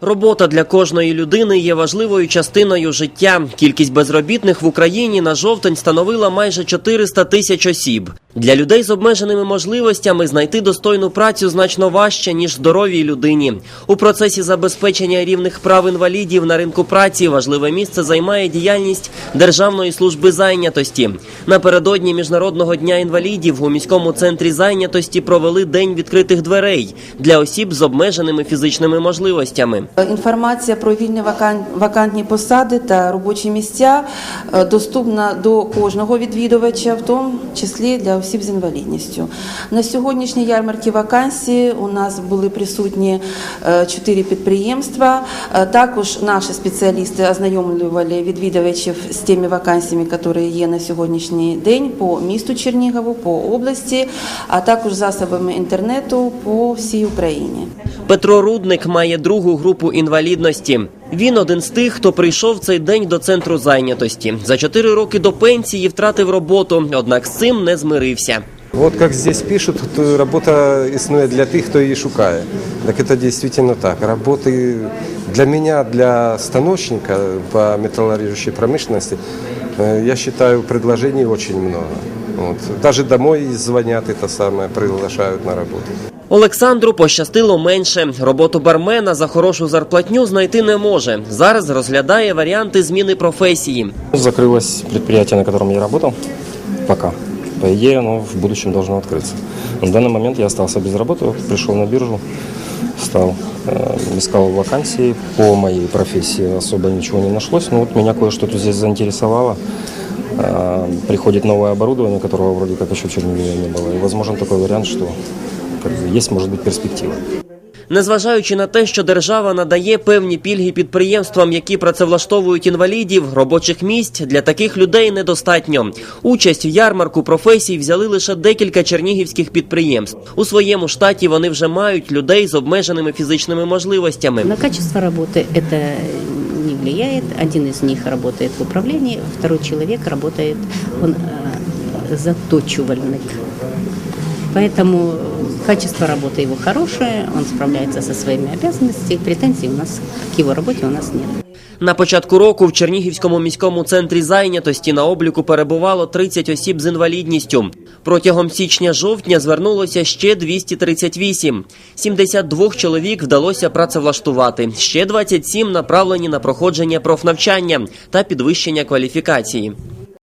Робота для кожної людини є важливою частиною життя. Кількість безробітних в Україні на жовтень становила майже 400 тисяч осіб. Для людей з обмеженими можливостями знайти достойну працю значно важче ніж здоровій людині. У процесі забезпечення рівних прав інвалідів на ринку праці важливе місце займає діяльність Державної служби зайнятості. Напередодні міжнародного дня інвалідів у міському центрі зайнятості провели день відкритих дверей для осіб з обмеженими фізичними можливостями. Інформація про вільні вакантні посади та робочі місця е, доступна до кожного відвідувача, в тому числі для осіб з інвалідністю. На сьогоднішній ярмарці вакансій у нас були присутні е, чотири підприємства. Е, Також наші спеціалісти ознайомлювали відвідувачів з тими вакансіями, які є на сьогоднішній день по місту Чернігову, по області, а також засобами інтернету по всій Україні. Петро Рудник має другу групу інвалідності. Він один з тих, хто прийшов цей день до центру зайнятості. За чотири роки до пенсії втратив роботу, однак з цим не змирився Вот как здесь пишут, то работа існує для тих, хто її шукає. Так это действительно так. Работы для меня, для станочника по металлорежущей промышленности, э, я считаю, предложений очень много. Вот. Даже домой звонят это самое, приглашают на работу. Олександру пощастило менше. Роботу бармена за хорошу зарплатню знайти не може. Зараз розглядає варіанти зміни професії. Закрылось предприятие, на котором я работал, пока. По идее, оно в будущем должно открыться. На данный момент я остался без работы, вот пришел на биржу, стал, э, искал вакансии. По моей профессии особо ничего не нашлось, но вот меня кое-что тут здесь заинтересовало. Э, Приходит новое оборудование, которого вроде как еще в Чернигове не было. И возможен такой вариант, что как бы, есть, может быть, перспектива. Незважаючи на те, що держава надає певні пільги підприємствам, які працевлаштовують інвалідів, робочих місць для таких людей недостатньо. Участь в ярмарку професій взяли лише декілька чернігівських підприємств. У своєму штаті вони вже мають людей з обмеженими фізичними можливостями. На качество работы это не влияет. Один из них работает в управлении, второй человек работает, он э, заточивальник. Поэтому качество работы его хорошее, он справляется со своими обязанностями. Претензий у нас к его работе у нас нет. На початку року в Чернігівському міському центрі зайнятості на обліку перебувало 30 осіб з інвалідністю. Протягом січня-жовтня звернулося ще 238. 72 чоловік вдалося працевлаштувати. Ще 27 направлені на проходження профнавчання та підвищення кваліфікації.